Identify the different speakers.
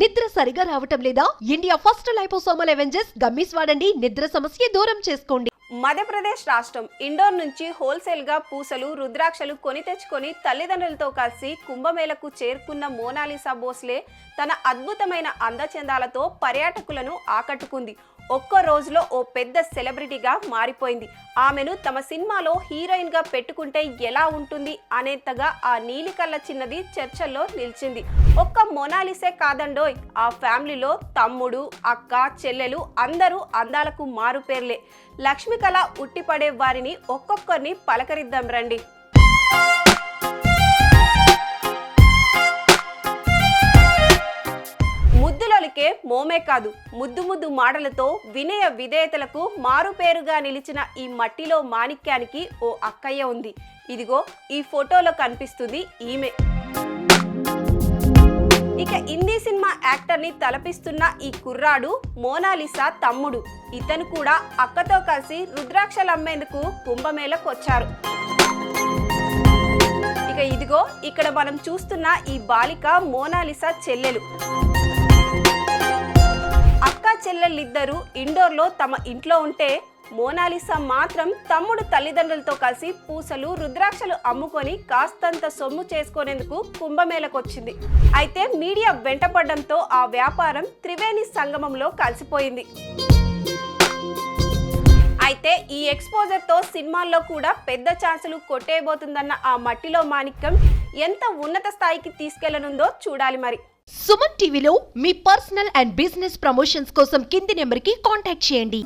Speaker 1: నిద్ర సరిగా రావటం లేదా? India first liposomal avengers gummies వాడండి నిద్ర సమస్య దూరం చేసుకోండి.
Speaker 2: మధ్యప్రదేశ్ రాష్ట్రం ఇండోర్ నుంచి హోల్సేల్గా పూసలు రుద్రాక్షలు కొని తెచ్చుకొని తల్లిదండ్రులతో కలిసి కుంభమేళకు చేరుకున్న మోనాలిసా భోస్లే తన అద్భుతమైన అందచందాలతో పర్యాటకులను ఆకట్టుకుంది. ఒక్క రోజులో ఓ పెద్ద సెలబ్రిటీగా మారిపోయింది. ఆమెను తమ సినిమాలో హీరోయిన్గా పెట్టుకుంటే ఎలా ఉంటుంది అనేంతగా ఆ నీలికల్ల చిన్నది చర్చల్లో నిలిచింది. ఒక్క మొనాలిసే కాదండోయ్! ఆ ఫ్యామిలీలో తమ్ముడు అక్క చెల్లెలు అందరూ అందాలకు మారుపేర్లే లక్ష్మికళ ఉట్టిపడే వారిని ఒక్కొక్కరిని పలకరిద్దాం రండి. మోమే కాదు ముద్దు ముద్దు మాటలతో వినయ విధేయతలకు మారుపేరుగా నిలిచిన ఈ మట్టిలో మాణిక్యానికి ఓ అక్కయ్య ఉంది. ఇదిగో ఈ ఫోటోలో కనిపిస్తుంది ఈమె. ఇక హిందీ సినిమా యాక్టర్ని తలపిస్తున్న ఈ కుర్రాడు మోనాలిసా తమ్ముడు. ఇతను కూడా అక్కతో కలిసి రుద్రాక్షలు అమ్మేందుకు కుంభమేళకు వచ్చారు. ఇక ఇదిగో ఇక్కడ మనం చూస్తున్న ఈ బాలిక మోనాలిసా చెల్లెలు. చెల్లెళ్ళిద్దరూ ఇండోర్లో తమ ఇంట్లో ఉంటే మోనాలిసా మాత్రం తమ్ముడు తల్లిదండ్రులతో కలిసి పూసలు రుద్రాక్షలు అమ్ముకొని కాస్తంత సొమ్ము చేసుకునేందుకు కుంభమేళకొచ్చింది. అయితే మీడియా వెంటపడడంతో ఆ వ్యాపారం త్రివేణి సంగమంలో కలిసిపోయింది. అయితే ఈ ఎక్స్పోజర్తో సినిమాల్లో కూడా పెద్ద ఛాన్సులు కొట్టేయబోతుందన్న ఆ మట్టిలో మాణిక్యం ఎంత ఉన్నత స్థాయికి తీసుకెళ్ళనుందో చూడాలి మరి.
Speaker 1: సుమన్ టీవీలో మీ పర్సనల్ అండ్ బిజినెస్ ప్రమోషన్స్ కోసం కింది నెంబర్కి కాంటాక్ట్ చేయండి.